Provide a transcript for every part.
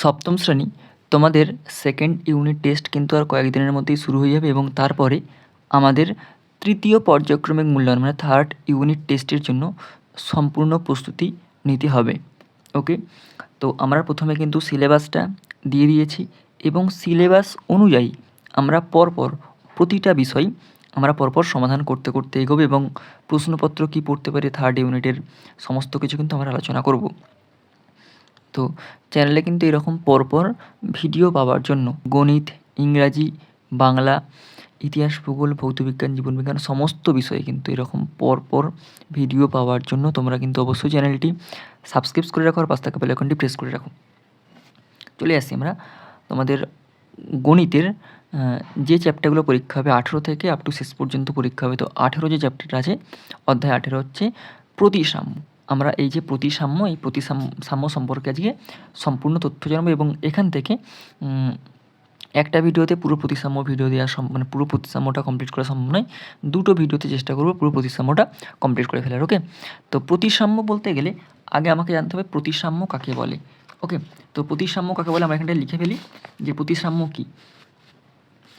সপ্তম শ্রেণি। তোমাদের সেকেন্ড ইউনিট টেস্ট কিন্তু আর কয়েকদিনের মধ্যেই শুরু হয়ে যাবে এবং তারপরে আমাদের তৃতীয় পর্যায়ক্রমিক মূল্যায়ন মানে থার্ড ইউনিট টেস্টের জন্য সম্পূর্ণ প্রস্তুতি নিতে হবে। ওকে তো আমরা প্রথমে কিন্তু সিলেবাসটা দিয়ে দিয়েছি এবং সিলেবাস অনুযায়ী আমরা পরপর প্রতিটা বিষয় আমরা পরপর সমাধান করতে করতে এগোবো এবং প্রশ্নপত্র কী পড়তে পারে থার্ড ইউনিটের সমস্ত কিছু কিন্তু আমরা আলোচনা করব। তো চ্যানেলে কিন্তু এরকম পরপর ভিডিও পাওয়ার জন্য গণিত, ইংরাজি, বাংলা, ইতিহাস, ভূগোল, ভৌতবিজ্ঞান, জীবনবিজ্ঞান সমস্ত বিষয়ে কিন্তু এরকম পরপর ভিডিও পাওয়ার জন্য তোমরা কিন্তু অবশ্যই চ্যানেলটি সাবস্ক্রাইব করে রাখো আর পাঁচ টাকা বেলাইকনটি প্রেস করে রাখো। চলে আসছি আমরা তোমাদের গণিতের যে চ্যাপ্টারগুলো পরীক্ষা হবে আঠেরো থেকে আপ টু শেষ পর্যন্ত পরীক্ষা হবে। তো আঠেরো যে চ্যাপ্টারটা আছে, অধ্যায় আঠেরো হচ্ছে প্রতিসাম্য। আমরা এই যে প্রতিসাম্য, এই প্রতিসাম্য, সাম্য সম্পর্কে আজকে সম্পূর্ণ তথ্য জানব এবং এখান থেকে একটা ভিডিওতে পুরো প্রতিসাম্য ভিডিও দেওয়া মানে পুরো প্রতিসাম্যটা কমপ্লিট করা সম্ভব নয়। দুটো ভিডিওতে চেষ্টা করব পুরো প্রতিসাম্যটা কমপ্লিট করে ফেলার ওকে তো প্রতিসাম্য বলতে গেলে আগে আমাকে জানতে হবে প্রতিসাম্য কাকে বলে ওকে তো প্রতিসাম্য কাকে বলে আমরা এখানটায় লিখে ফেলি যে প্রতিসাম্য কী?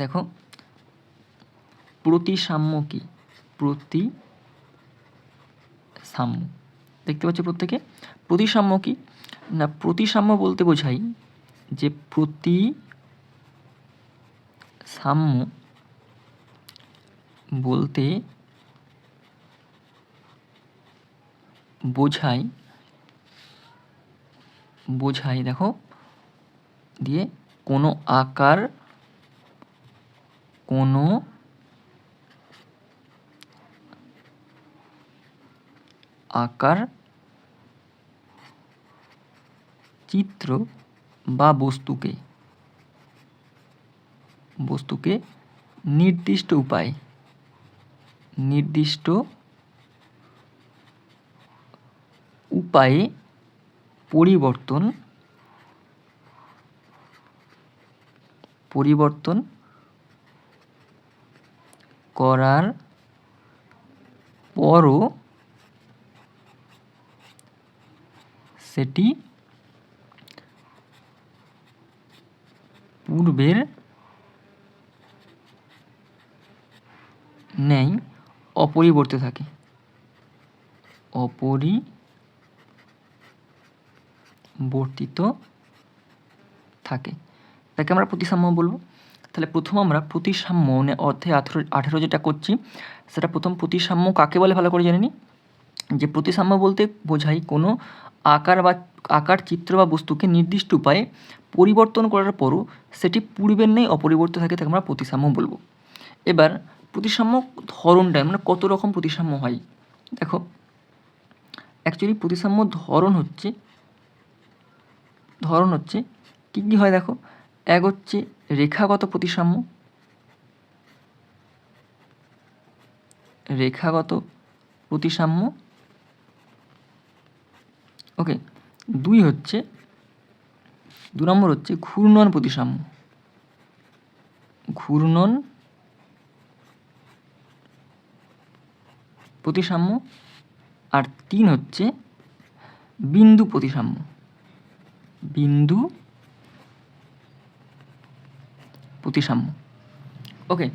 দেখো, প্রতিসাম্য কী? প্রতি সাম্য দেখতে পাচ্ছ প্রত্যেকে? প্রতিসাম্য কি? না, প্রতিসাম্য বলতে বোঝাই যে প্রতি সাম্য বলতে বোঝাই বোঝাই দেখো, দিয়ে কোনো আকার কোনো আকার চিত্র বা বস্তুকে বস্তুকে নির্দিষ্ট উপায়ে নির্দিষ্ট উপায়ে পরিবর্তন পরিবর্তন করার পরও সেটি পূর্বের ন্যায় অপরিবর্তিত থাকে। অপরিবর্তিত থাকে। তাকে আমরা প্রতিসাম্য বলব। তাহলে প্রথম আমরা প্রতিসাম্য মানে অর্থে আঠেরো আঠেরো যেটা করছি, সেটা প্রথম প্রতিসাম্য কাকে বলে ভালো করে জেনে নিই যে প্রতিসাম্য বলতে বোঝাই কোনো আকার বা আকার চিত্র বা বস্তুকে নির্দিষ্ট উপায়ে পরিবর্তন করার পরও সেটি পূর্বের নেই অপরিবর্তিত থাকে তাকে আমরা প্রতিসাম্য বলব। এবার প্রতিসাম্য ধরনটা মানে কত রকম প্রতিসাম্য হয়? দেখো অ্যাকচুয়ালি প্রতিসাম্য ধরন হচ্ছে ধরন হচ্ছে কী কী হয় দেখো? এক হচ্ছে রেখাগত প্রতিসাম্য রেখাগত প্রতিসাম্য ওকে, দুই হচ্ছে, দু নম্বর হচ্ছে ঘূর্ণন প্রতিসাম্য। ঘূর্ণন প্রতিসাম্য, আর তিন হচ্ছে বিন্দু প্রতিসাম্য। বিন্দু প্রতিসাম্য। ওকে,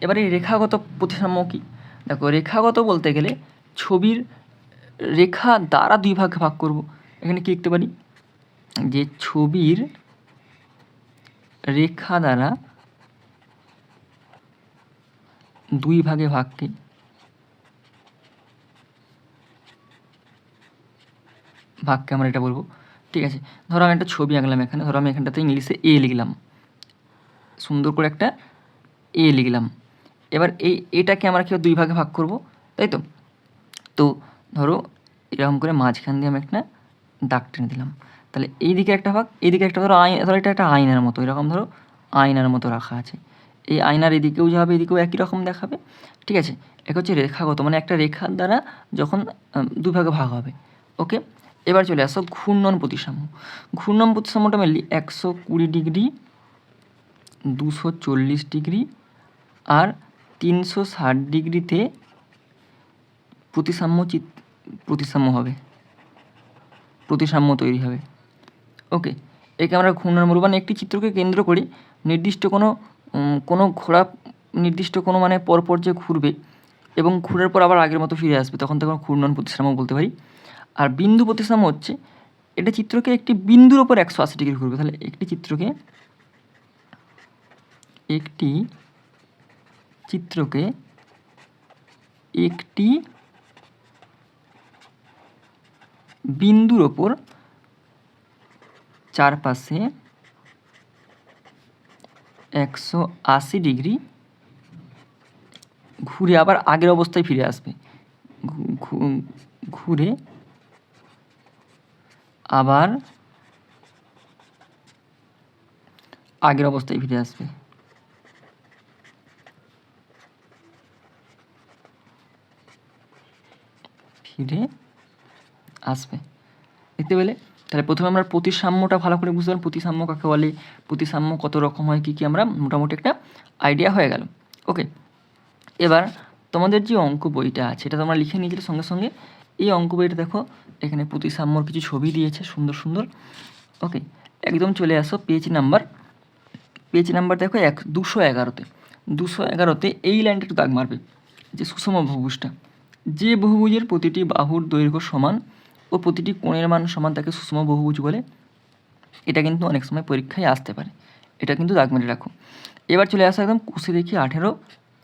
এবারে রেখাগত প্রতিসাম্য কি? দেখো, রেখাগত বলতে গেলে ছবির রেখা দ্বারা দুই ভাগে ভাগ করব। এখানে কি লিখতে পারি? যে ছবির রেখা দ্বারা দুই ভাগে ভাগকে ভাগকে আমরা এটা বলব। ঠিক আছে, ধরো আমি একটা ছবি আঁকলাম এখানে, ধরো আমি এখানটাতে ইংলিশে এ লিখলাম। সুন্দর করে একটা এ লিখলাম। এবার এই এটাকে আমরা কেউ দুই ভাগে ভাগ করব? তাই তো? তো ধরো, এরকম করে মাঝখান দিয়ে আমি একটা দাগ টেনে দিলাম। তাহলে এই দিকে একটা ভাগ, এই দিকে একটা, ধরো আই ধরো এটা একটা আয়নার মতো, এরকম ধরো আয়নার মতো রাখা আছে। এই আয়নার এদিকেও যাবে, এদিকেও একই রকম দেখাবে। ঠিক আছে? এক হচ্ছে রেখাগত মানে একটা রেখার দ্বারা যখন দুভাগে ভাগ হবে। ওকে? এবার চলে আসো ঘূর্ণন প্রতিসাম্য। ঘূর্ণন প্রতিসাম্যটা মেনলি একশো কুড়ি ডিগ্রি, দুশো চল্লিশ ডিগ্রি আর তিনশো ষাট ডিগ্রিতে প্রতিসাম্য চিত প্রতিসাম্য হবে। প্রতিসাম্য তৈরি হবে। ওকে একে আমরা ঘূর্ণার মূল মানে একটি চিত্রকে কেন্দ্র করে নির্দিষ্ট কোনো কোনো ঘোরা নির্দিষ্ট কোনো মানে পরপর যে ঘুরবে এবং ঘুরার পর আবার আগের মতো ফিরে আসবে, তখন তখন ঘূর্ণন প্রতিসাম্য বলতে পারি। আর বিন্দু প্রতিসাম্য হচ্ছে, এটা চিত্রকে একটি বিন্দুর ওপর একশো আশি ডিগ্রি ঘুরবে। তাহলে একটি চিত্রকে একটি চিত্রকে, একটি বিন্দুর ওপর চারপাশে একশো আশি ডিগ্রি ঘুরে আবার আগের অবস্থায় ফিরে আসবে। ঘুরে আবার আগের অবস্থায় ফিরে আসবে। ফিরে আসবে। দেখতে পেলে? তাহলে প্রথমে আমরা প্রতিসাম্যটা ভালো করে বুঝতে পারলাম। প্রতিসাম্য কাকে বলে? প্রতিসাম্য কত রকম হয়, কী কী আমরা মোটামুটি একটা আইডিয়া হয়ে গেল। ওকে এবার তোমাদের যে অঙ্ক বইটা আছে এটা তোমরা লিখে নিয়েছিলে সঙ্গে সঙ্গে। এই অঙ্ক বইটা দেখো, এখানে প্রতিসাম্যর কিছু ছবি দিয়েছে, সুন্দর সুন্দর। ওকে একদম চলে আসো পেজ নাম্বার পেজ নাম্বার দেখো এক, দুশো এগারোতে। দুশো এগারোতে এই লাইনটা একটু দাগ মারবে, যে সুষম বহুভুজটা। যে বহুভুজের প্রতিটি বাহুর দৈর্ঘ্য সমান ও প্রতিটি কোণের মান সমান তাকে সুষম বহুভুজ বলে। এটা কিন্তু অনেক সময় পরীক্ষায় আসতে পারে। এটা কিন্তু দাগ মেরে রাখো। এবার চলে আসা একদম কুশি দেখি আঠেরো,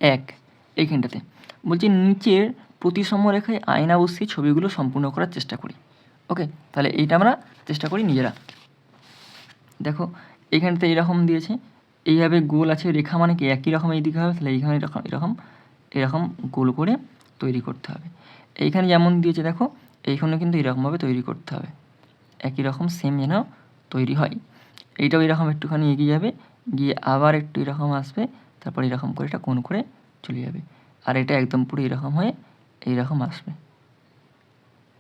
এক, এইখানটাতে। বলছি নিচের প্রতিসম রেখায় আয়না বসিয়ে ছবিগুলো সম্পূর্ণ করার চেষ্টা করি। ওকে, তাহলে এইটা আমরা চেষ্টা করি নিজেরা। দেখো, এইখানটাতে এরকম দিয়েছে। এইভাবে গোল আছে রেখা মানে কি? একই রকম এই দিকে হবে, তাহলে এইখানে এরকম এরকম এরকম গোল করে তৈরি করতে হবে। এইখানে যেমন দিয়েছে দেখো এইখানে কিন্তু এরকমভাবে তৈরি করতে হবে। একই রকম সেম যেন তৈরি হয়। এইটাও এরকম একটুখানি এগিয়ে যাবে, গিয়ে আবার একটু এরকম আসবে, তারপর এরকম করে এটা কোন করে চলে যাবে। আর এটা একদম পুরো এরকম হয়ে এইরকম আসবে।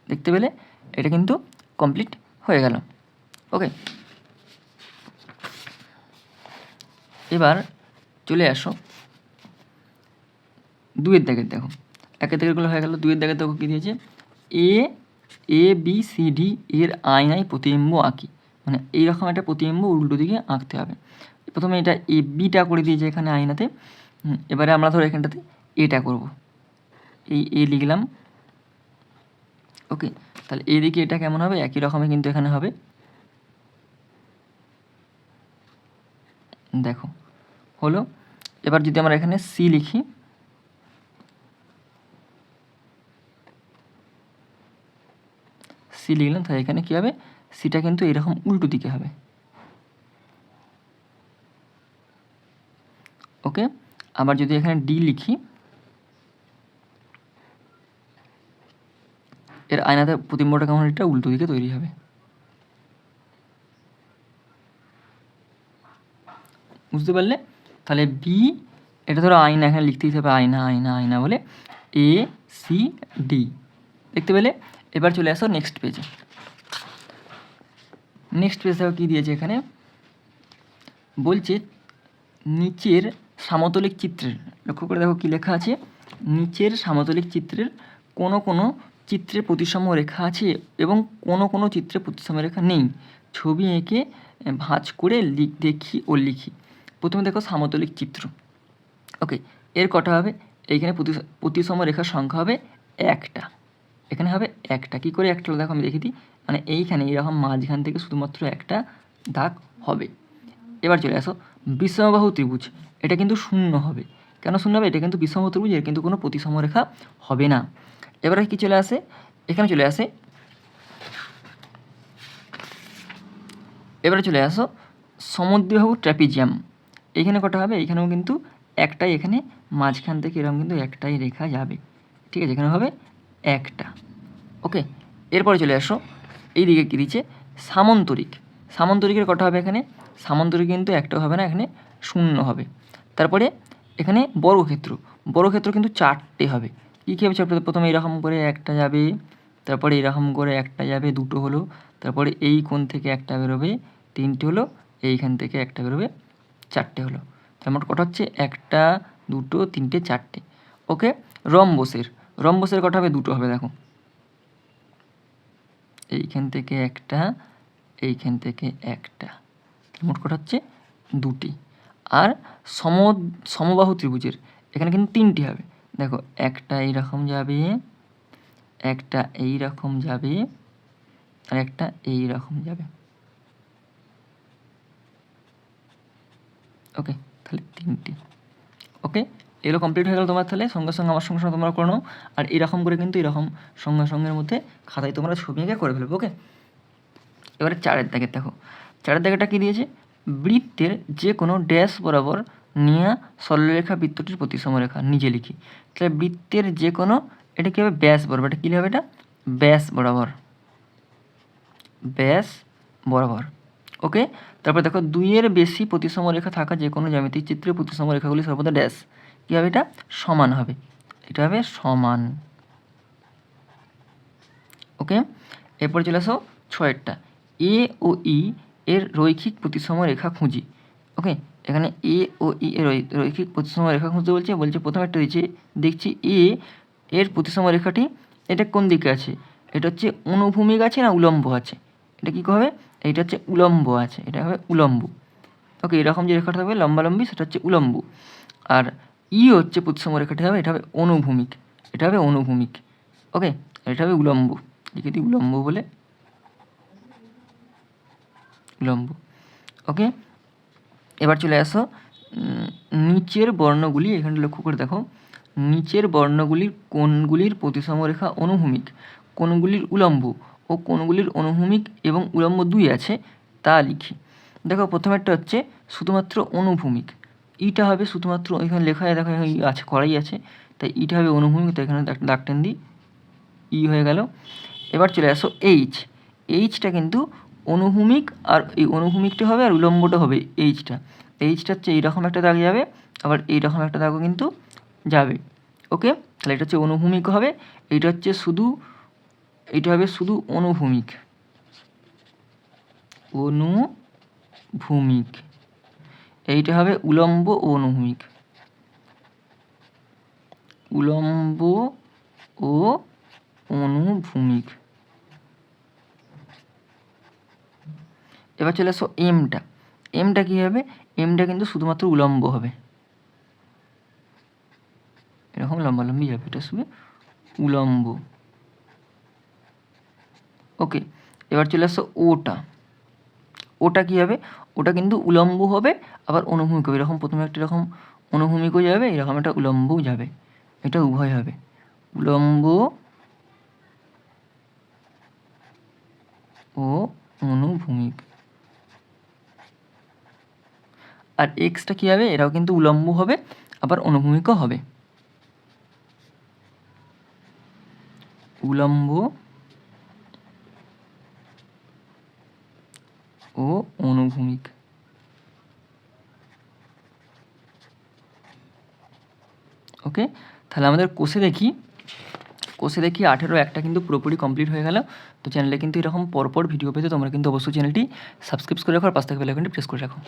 দেখতে পেলে? এটা কিন্তু কমপ্লিট হয়ে গেল। ওকে এবার চলে আসো। দুয়ের দাগের দেখো। একের দাগেরগুলো হয়ে গেল, দুয়ের দাগের দেখো কী দিয়েছে? A A B C D এর আয়নায় প্রতিবিম্ব আঁকি। মানে এইরকম একটা প্রতিবিম্ব উল্টো দিকে আঁকতে হবে। প্রথমে এটা এ বিটা করে দিয়েছে এখানে আয়নাতে। এবারে আমরা ধরো এখানটাতে এটা করব। এই এ লিখলাম। ওকে তাহলে এদিকে এটা কেমন হবে? একই রকমই কিন্তু এখানে হবে। দেখো, হলো। এবার যদি আমরা এখানে সি লিখি সি লিখলাম তাহলে এখানে কী হবে? সিটা কিন্তু এরকম উল্টো দিকে হবে। ওকে? আবার যদি এখানে ডি লিখি, এর আয়নাতে প্রতিম্বটা কেমন এটা উল্টো দিকে তৈরি হবে। বুঝতে পারলে? তাহলে বি এটা ধরো আয়না, এখানে লিখতেই হবে আয়না আয়না আয়না বলে এ সি ডি দেখতে পেলে? এবার চলে আসো নেক্সট পেজে নেক্সট পেজ কী দিয়েছে এখানে? বলছে, নিচের সামতলিক চিত্রের, লক্ষ্য করে দেখো কী লেখা আছে? নিচের সামতলিক চিত্রের কোনো কোনো চিত্রে প্রতিসম রেখা আছে এবং কোনো কোনো চিত্রে প্রতিসম রেখা নেই। ছবি এঁকে ভাঁজ করে লিখ, দেখি ও লিখি। প্রথমে দেখো সামতলিক চিত্র। ওকে এর কটা হবে? এইখানে প্রতি প্রতিসম রেখার সংখ্যা হবে একটা। এখানে হবে একটা। কি করে একটা দেখো আমি দেখে দিই। মানে এইখানে এইরকম মাঝখান থেকে শুধুমাত্র একটা দাগ হবে। এবার চলে আসো। বিষমবাহু ত্রিভুজ। এটা কিন্তু শূন্য হবে। কেন শূন্য হবে? এটা কিন্তু বিষম ত্রিভুজ, এর কিন্তু কোনো প্রতিসম রেখা হবে না। এবারে কি চলে আসে? এখানে চলে আসে। এবারে চলে আসো। সমদ্বিবাহু ট্র্যাপিজিয়াম। এইখানে কটা হবে? এখানেও কিন্তু একটাই। এখানে মাঝখান থেকে এরকম কিন্তু একটাই রেখা যাবে। ঠিক আছে? এখানে হবে একটা। ওকে, এরপরে চলে আসো। এই দিকে কী দিচ্ছে? সামন্তরিক। সামন্তরিকের কটা হবে এখানে? সামন্তরিক কিন্তু একটা হবে না, এখানে শূন্য হবে। তারপরে এখানে বর্গক্ষেত্র। বর্গক্ষেত্র কিন্তু চারটে হবে। কী কী হবে চারটে? প্রথমে এরকম করে একটা যাবে, তারপরে এরকম করে একটা যাবে, দুটো হলো। তারপরে এই কোণ থেকে একটা বেরোবে, তিনটে হলো। এইখান থেকে একটা বেরোবে, চারটে হলো। তার মোট কটা হচ্ছে? একটা, দুটো, তিনটে, চারটে। ওকে, রম্বসের। রম্বসের কটা হবে, দুটো হবে, দেখো। এইখান থেকে একটা, এইখান থেকে একটা। মোট কটা হচ্ছে দুটি। আর সম সমবাহু ত্রিভুজের, এখানে কিন্তু তিনটি হবে। দেখো, একটা এইরকম যাবে, একটা এই রকম যাবে, আর একটা এই রকম যাবে। ওকে, তাহলে তিনটি। ওকে এগুলো কমপ্লিট হয়ে গেল তোমার তাহলে, সঙ্গে সঙ্গে আমার সঙ্গে সঙ্গে তোমরা করে নাও। আর এরকম করে কিন্তু এরকম সঙ্গে সঙ্গের মধ্যে খাতায় তোমরা ছবি এঁকে করে ফেলবে ওকে এবারে চারের দাগের দেখো। চারের দাগেটা কী দিয়েছে? বৃত্তের যে কোনো ড্যাশ বরাবর নেওয়া সরলরেখা বৃত্তটির প্রতিসম রেখা, নিজে লিখি। তাহলে বৃত্তের যে কোনো এটা কী হবে? ব্যাস বরাবর। এটা কী হবে এটা? ব্যাস বরাবর। ব্যাস বরাবর। ওকে তারপর দেখো, দুইয়ের বেশি প্রতিসম রেখা থাকা যে কোনো জ্যামিতিক চিত্রে প্রতিসম রেখাগুলি সর্বদা ড্যাশ কী হবে এটা? সমান হবে। এটা হবে সমান। ওকে? এরপর চলে আসো ছয়েরটা। এ ও ই এর রৈখিক প্রতিসম রেখা খুঁজি। ওকে? এখানে এ ও ই এর রৈখিক প্রতিসম রেখা খুঁজতে বলছে। বলছে, প্রথমে একটা দিচ্ছে, দেখছি এ এর প্রতিসম রেখাটি এটা কোন দিকে আছে? এটা হচ্ছে অনুভূমিক আছে না উলম্ব আছে? এটা কী হবে? এইটা হচ্ছে উলম্ব আছে। এটা হবে উলম্ব। ওকে, এরকম যে রেখাটা থাকবে লম্বালম্বি, সেটা হচ্ছে উলম্ব। আর ই হচ্ছে প্রতিসম রেখাটি হবে, এটা হবে অনুভূমিক, এটা হবে অনুভূমিক, ওকে? এটা হবে উলম্ব, লিখে দিই উলম্ব বলে। উলম্ব, ওকে? এবার চলে আসো নিচের বর্ণগুলি এখানে লক্ষ্য করে দেখো। নিচের বর্ণগুলির কোনগুলির প্রতিসম রেখা অনুভূমিক কোনগুলির উলম্ব ও কোনগুলির অনুভূমিক এবং উলম্ব দুই আছে, তা লিখি। দেখো, প্রথমেরটা হচ্ছে শুধুমাত্র অনুভূমিক। ইটা হবে শুধুমাত্র এখানে লেখা দেখো আছে করাই আছে। তাই ইটা হবে অনুভূমিক, তো এখানে দাগ- টেন দিই ই হয়ে গেল। এবার চলে আসো এইচ এইচটা কিন্তু অনুভূমিক আর এই অনুভূমিকটা হবে আর উলম্বটা হবে এইচটা এইচটা হচ্ছে এইরকম একটা দাগ যাবে, আবার এইরকম একটা দাগও কিন্তু যাবে। ওকে? তাহলে এটা হচ্ছে অনুভূমিক হবে এইটা হচ্ছে শুধু এইটা হবে শুধু অনুভূমিক। অনুভূমিক। এইটা হবে উলম্ব ও অনুভূমিক। উলম্ব ও অনুভূমিক। এবার চলে আসো এমটা এমটা কী হবে? এমটা কিন্তু শুধুমাত্র উলম্ব হবে। এরকম লম্বালম্বি যাবে এটা শুধু উলম্ব। ওকে এবার চলে আসো ওটা ওটা কী হবে? ওটা কিন্তু উলম্ব হবে, আবার অনুভূমিক হবে। এরকম প্রথমে একটা এরকম অনুভূমিকও যাবে, এরকম একটা উলম্বও যাবে। এটা উভয় হবে। উলম্ব ও অনুভূমিক। আর এক্সটা কী হবে? এটাও কিন্তু উলম্ব হবে, আবার অনুভূমিকও হবে। উলম্ব ও অনুভূমিক ওকে, তাহলে আমাদের কোষে দেখি। কোষে দেখি আঠেরো একটা কিন্তু পুরোপুরি কমপ্লিট হয়ে গেল। তো চ্যানেলে কিন্তু এরকম পরপর ভিডিও পেতে তোমরা কিন্তু অবশ্যই চ্যানেলটি সাবস্ক্রাইব করে রাখো আর পাশ থেকে বেলাইকনটি প্রেস করে রাখো।